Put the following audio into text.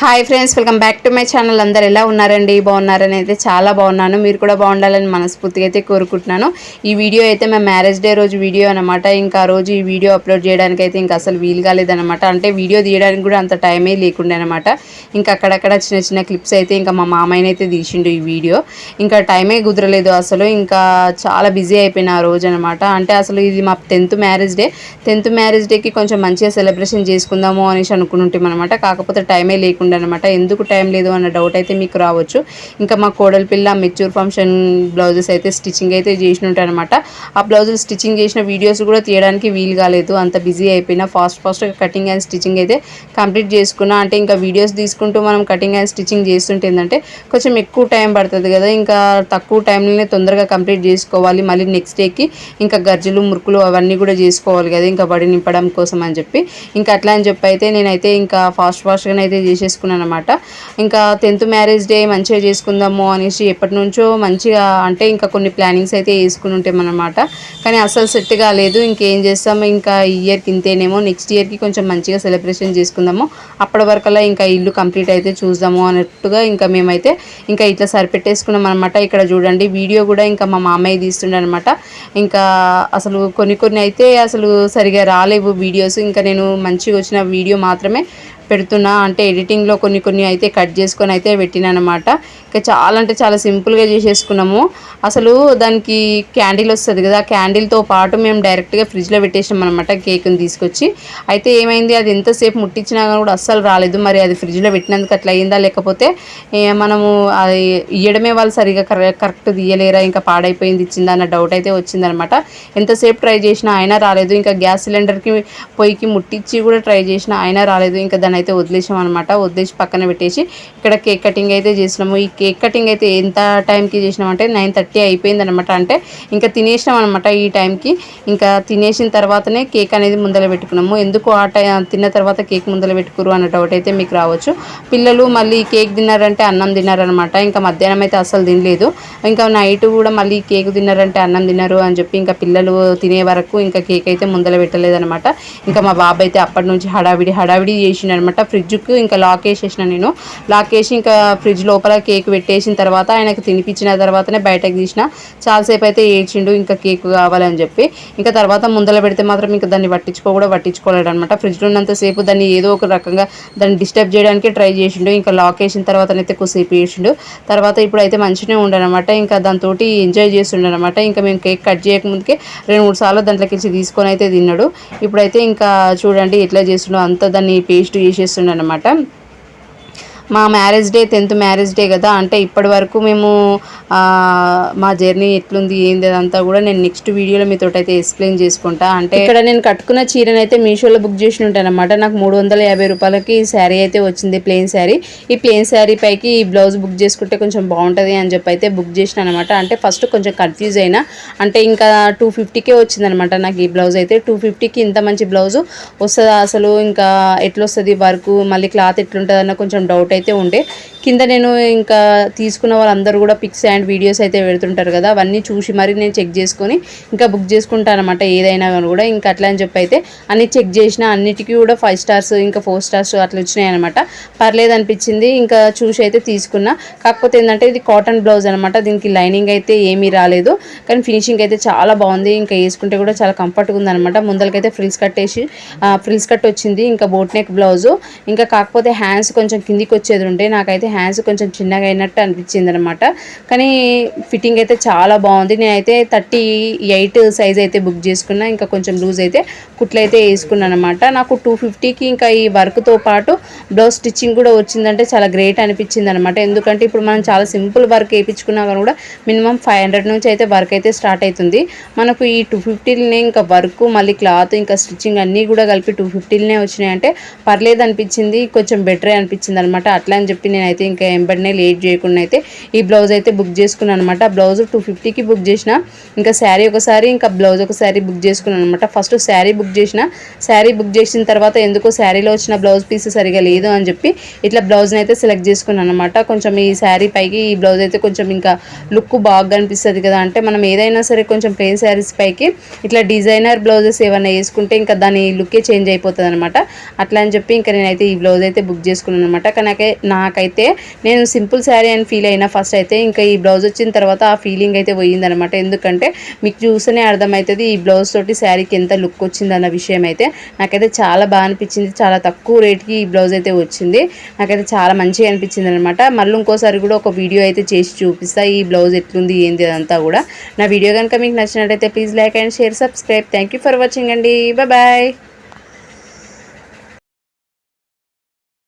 Hi friends welcome back to my channel అందరు ఎలా ఉన్నారండి? బాగున్నారని అయితే చాలా బాగున్నాను. మీరు కూడా బాగుండాలని మనస్ఫూర్తిగా అయితే కోరుకుంటున్నాను. ఈ వీడియో అయితే మా మ్యారేజ్ డే రోజు వీడియో అనమాట ఇంకా రోజు ఈ వీడియో అప్లోడ్ చేయడానికి అయితే ఇంకా అసలు వీలు కాలేదనమాట అంటే వీడియో తీయడానికి కూడా అంత టైమే లేకుండే అనమాట ఇంకా అక్కడక్కడ చిన్న చిన్న క్లిప్స్ అయితే ఇంకా మా మామయ్యనైతే అయితే తీసిండు ఈ వీడియో. ఇంకా టైమే కుదరలేదు అసలు. ఇంకా చాలా బిజీ అయిపోయిన ఆ రోజు అనమాట అంటే అసలు ఇది మా tenth marriage day tenth marriage డేకి కొంచెం మంచిగా సెలబ్రేషన్ చేసుకుందాము అనేసి అనుకుంటుంటాం అనమాట కాకపోతే టైమే లేకుండా అనమాట ఎందుకు టైం లేదు అన్న డౌట్ అయితే మీకు రావచ్చు. ఇంకా మా కోడలి పిల్ల మెచ్యూర్ ఫంక్షన్ బ్లౌజెస్ అయితే స్టిచ్చింగ్ అయితే చేసిన అనమాట ఆ బ్లౌజులు స్టిచ్చింగ్ చేసిన వీడియోస్ కూడా తీయడానికి వీలు కాలేదు. అంత బిజీ అయిపోయినా ఫాస్ట్ ఫాస్ట్గా కటింగ్ అండ్ స్టిచ్చింగ్ అయితే కంప్లీట్ చేసుకున్నా. అంటే ఇంకా వీడియోస్ తీసుకుంటూ మనం కటింగ్ అండ్ స్టిచ్చింగ్ చేస్తుంటే ఏంటంటే కొంచెం ఎక్కువ టైం పడుతుంది కదా. ఇంకా తక్కువ టైంలోనే తొందరగా కంప్లీట్ చేసుకోవాలి. మళ్ళీ నెక్స్ట్ డేకి ఇంకా గజ్జలు మురుకులు అవన్నీ కూడా చేసుకోవాలి కదా. ఇంకా బడి నింపడం కోసం అని చెప్పి. ఇంకా అట్లా అని చెప్పి అయితే నేనైతే ఇంకా ఫాస్ట్ ఫాస్ట్గానే అయితే చేసేసుకున్నాను అనమాట ఇంకా టెన్త్ మ్యారేజ్ డే మంచిగా చేసుకుందాము అనేసి ఎప్పటి నుంచో మంచిగా అంటే ఇంకా కొన్ని ప్లానింగ్స్ అయితే వేసుకుని ఉంటామన్నమాట కానీ అసలు సెట్ కాలేదు. ఇంకేం చేస్తాము? ఇంకా ఈ ఇయర్కి ఇంతేనేమో. నెక్స్ట్ ఇయర్కి కొంచెం మంచిగా సెలబ్రేషన్ చేసుకుందాము. అప్పటి వరకల్లా ఇంకా ఇల్లు కంప్లీట్ అయితే చూద్దాము అన్నట్టుగా ఇంకా మేమైతే ఇంకా ఇట్లా సరిపెట్టేసుకున్నాం అనమాట ఇక్కడ చూడండి వీడియో కూడా ఇంకా మా మామయ్య తీస్తుండే అనమాట ఇంకా అసలు కొన్ని కొన్ని అయితే అసలు సరిగా రాలేవు వీడియోస్. ఇంకా నేను మంచిగా వచ్చిన వీడియో మాత్రమే పెడుతున్నా అంటే ఎడిటింగ్లో కొన్ని కొన్ని అయితే కట్ చేసుకొని అయితే పెట్టినా అనమాట ఇంకా చాలా అంటే చాలా సింపుల్గా చేసేసుకున్నాము. అసలు దానికి క్యాండిల్ వస్తుంది కదా క్యాండిల్తో పాటు మేము డైరెక్ట్గా ఫ్రిడ్జ్లో పెట్టేసాం అనమాట కేక్ని తీసుకొచ్చి. అయితే ఏమైంది అది ఎంతసేపు ముట్టించినా కానీ కూడా అస్సలు రాలేదు. మరి అది ఫ్రిడ్జ్లో పెట్టినందుకు అట్లా అయిందా లేకపోతే మనము అది ఇయ్యడమే వాళ్ళు సరిగా కరెక్ట్ తీయలేరా ఇంకా పాడైపోయింది ఇచ్చిందా అన్న డౌట్ అయితే వచ్చిందనమాట ఎంతసేపు ట్రై చేసినా అయినా రాలేదు. ఇంకా గ్యాస్ సిలిండర్కి పొయ్యికి ముట్టించి కూడా ట్రై చేసినా అయినా రాలేదు. ఇంకా దాని అయితే వదిలేసాం అనమాట వదిలేసి పక్కన పెట్టేసి ఇక్కడ కేక్ కటింగ్ అయితే చేసినాము. ఈ కేక్ కటింగ్ అయితే ఎంత టైంకి చేసినాం అంటే నైన్ థర్టీ అయిపోయింది అనమాట అంటే ఇంకా తినేసినాం అనమాట ఈ టైంకి. ఇంకా తినేసిన తర్వాతనే కేక్ అనేది ముందర పెట్టుకున్నాము. ఎందుకు ఆ టై తిన్న తర్వాత కేక్ ముందర పెట్టుకురు అన్న డౌట్ అయితే మీకు రావచ్చు. పిల్లలు మళ్ళీ కేక్ తిన్నారంటే అన్నం తిన్నారనమాట ఇంకా మధ్యాహ్నం అయితే అసలు తినలేదు. ఇంకా నైట్ కూడా మళ్ళీ కేక్ తిన్నారంటే అన్నం తిన్నారు అని చెప్పి ఇంకా పిల్లలు తినే వరకు ఇంకా కేక్ అయితే ముందర పెట్టలేదనమాట ఇంకా మా బాబు అయితే అప్పటి నుంచి హడావిడి హడావిడి చేసిండు అనమాట ఫ్రిడ్జ్కి ఇంకా లాక్ వేసేసిన నేను. లాక్ వేసి ఇంకా ఫ్రిడ్జ్ లోపల కేక్ పెట్టేసిన తర్వాత ఆయనకు తినిపించిన తర్వాతనే బయటకు తీసిన. చాలాసేపు అయితే ఏడ్చిండు ఇంకా కేక్ కావాలని చెప్పి. ఇంకా తర్వాత ముందర పెడితే మాత్రం ఇంకా దాన్ని పట్టించుకో కూడా పట్టించుకోలేడు అనమాట ఫ్రిడ్జ్లో ఉన్నంతసేపు దాన్ని ఏదో ఒక రకంగా దాన్ని డిస్టర్బ్ చేయడానికి ట్రై చేసిండు. ఇంకా లాక్ వేసిన తర్వాతనైతే కొద్దిసేపు వేసిండు తర్వాత ఇప్పుడైతే మంచిగా మంచిగానే ఉండనమాట ఇంకా దాంతో ఎంజాయ్ చేస్తుండనమాట ఇంకా మేము కేక్ కట్ చేయకముందుకే రెండు మూడు సార్లు దాంట్లోకి తీసుకొని అయితే తిన్నాడు. ఇప్పుడైతే ఇంకా చూడండి ఎట్లా చేస్తుండో అంతా దాన్ని పేస్ట్ చేసి చేస్తుండనమాట. మా marriage day tenth marriage day కదా. అంటే ఇప్పటి వరకు మేము మా జర్నీ ఎట్లుంది ఏంది అదంతా కూడా నేను నెక్స్ట్ వీడియోలో మీతో అయితే ఎక్స్ప్లెయిన్ చేసుకుంటా. అంటే ఇక్కడ నేను కట్టుకున్న చీరని అయితే మీషోలో బుక్ చేసి ఉంటాను అనమాట నాకు మూడు వందల యాభై రూపాయలకి ఈ శారీ అయితే వచ్చింది ప్లెయిన్ శారీ ఈ ప్లెయిన్ శారీ పైకి ఈ బ్లౌజ్ బుక్ చేసుకుంటే కొంచెం బాగుంటుంది అని చెప్పి అయితే బుక్ చేసిన అనమాట అంటే ఫస్ట్ కొంచెం కన్ఫ్యూజ్ అయినా అంటే ఇంకా టూ ఫిఫ్టీకే వచ్చిందనమాట నాకు ఈ బ్లౌజ్ అయితే. టూ ఫిఫ్టీకి ఇంత మంచి బ్లౌజ్ వస్తుందా అసలు? ఇంకా ఎట్లొస్తుంది వర్క్ మళ్ళీ క్లాత్ ఎట్లుంటుంది అన్న కొంచెం డౌట్ అయితే ఉండే. కింద నేను ఇంకా తీసుకున్న వాళ్ళందరూ కూడా పిక్స్ అండ్ వీడియోస్ అయితే పెడుతుంటారు కదా అవన్నీ చూసి మరి నేను చెక్ చేసుకొని ఇంకా బుక్ చేసుకుంటాను అనమాట ఏదైనా కానీ కూడా. ఇంకా అట్లా అని చెప్పి అయితే అన్ని చెక్ చేసిన అన్నిటికీ కూడా ఫైవ్ స్టార్స్ ఇంకా ఫోర్ స్టార్స్ అట్లా వచ్చినాయి అనమాట పర్లేదు అనిపించింది ఇంకా చూసి అయితే తీసుకున్నా. కాకపోతే ఏంటంటే ఇది కాటన్ బ్లౌజ్ అనమాట దీనికి లైనింగ్ అయితే ఏమీ రాలేదు. కానీ ఫినిషింగ్ అయితే చాలా బాగుంది ఇంకా వేసుకుంటే కూడా చాలా కంఫర్ట్గా ఉంది అనమాట ముందరకైతే ఫ్రిల్స్ కట్టేసి ఫ్రిల్స్ కట్ వచ్చింది ఇంకా బోట్ నెక్ బ్లౌజు. ఇంకా కాకపోతే హ్యాండ్స్ కొంచెం కిందికి వచ్చేది ఉంటే నాకైతే హ్యాండ్స్ కొంచెం చిన్నగా అయినట్టు అనిపించింది అనమాట కానీ ఫిట్టింగ్ అయితే చాలా బాగుంది. నేనైతే థర్టీ ఎయిట్ సైజ్ అయితే బుక్ చేసుకున్నా. ఇంకా కొంచెం లూజ్ అయితే కుట్లు అయితే వేసుకున్నాను అనమాట నాకు టూ ఫిఫ్టీకి ఇంకా ఈ వర్క్తో పాటు బ్లౌజ్ స్టిచ్చింగ్ కూడా వచ్చిందంటే చాలా గ్రేట్ అనిపించింది అనమాట ఎందుకంటే ఇప్పుడు మనం చాలా సింపుల్ వర్క్ వేయించుకున్నా కానీ కూడా మినిమం ఫైవ్ హండ్రెడ్ నుంచి అయితే వర్క్ అయితే స్టార్ట్ అవుతుంది. మనకు ఈ టూ ఫిఫ్టీలనే ఇంకా వర్క్ మళ్ళీ క్లాత్ ఇంకా స్టిచ్చింగ్ అన్నీ కూడా కలిపి టూ ఫిఫ్టీలనే వచ్చినాయి అంటే పర్లేదు అనిపించింది. కొంచెం బెటరే అనిపించింది అనమాట అట్లా అని చెప్పి నేనైతే అయితే ఇంకా ఎంబడినే లేట్ చేయకుండా అయితే ఈ బ్లౌజ్ అయితే బుక్ చేసుకున్నాను అనమాట. బ్లౌజ్ టూ ఫిఫ్టీకి బుక్ చేసిన. ఇంకా శారీ ఒకసారి ఇంకా బ్లౌజ్ ఒకసారి బుక్ చేసుకున్నాను అనమాట. ఫస్ట్ శారీ బుక్ చేసిన. శారీ బుక్ చేసిన తర్వాత ఎందుకో శారీలో వచ్చిన బ్లౌజ్ పీస్ సరిగా లేదు అని చెప్పి ఇట్లా బ్లౌజ్ని అయితే సెలెక్ట్ చేసుకున్నాను అనమాట. కొంచెం ఈ శారీ పైకి ఈ బ్లౌజ్ అయితే కొంచెం ఇంకా లుక్ బాగా అనిపిస్తుంది కదా. అంటే మనం ఏదైనా సరే కొంచెం ప్లెయిన్ శారీస్ పైకి ఇట్లా డిజైనర్ బ్లౌజెస్ ఏమైనా వేసుకుంటే ఇంకా దాని లుక్కే చేంజ్ అయిపోతుంది అనమాట అట్లా అని చెప్పి ఇంకా నేనైతే ఈ బ్లౌజ్ అయితే బుక్ చేసుకున్నాను అనమాట. కానీ నాకైతే నేను సింపుల్ శారీ అని ఫీల్ అయినా ఫస్ట్ అయితే ఇంకా ఈ బ్లౌజ్ వచ్చిన తర్వాత ఆ ఫీలింగ్ అయితే పోయిందనమాట ఎందుకంటే మీకు చూస్తేనే అర్థమవుతుంది ఈ బ్లౌజ్ తోటి శారీకి ఎంత లుక్ వచ్చింది అన్న విషయం అయితే. నాకైతే చాలా బాగా అనిపించింది చాలా తక్కువ రేట్కి ఈ బ్లౌజ్ అయితే వచ్చింది. నాకైతే చాలా మంచిగా అనిపించింది అనమాట మళ్ళీ ఇంకోసారి కూడా ఒక వీడియో అయితే చేసి చూపిస్తా ఈ బ్లౌజ్ ఎట్లుంది ఏంది అదంతా కూడా. నా వీడియో కనుక మీకు నచ్చినట్టయితే please like and share subscribe thank you for watching అండి. బాయ్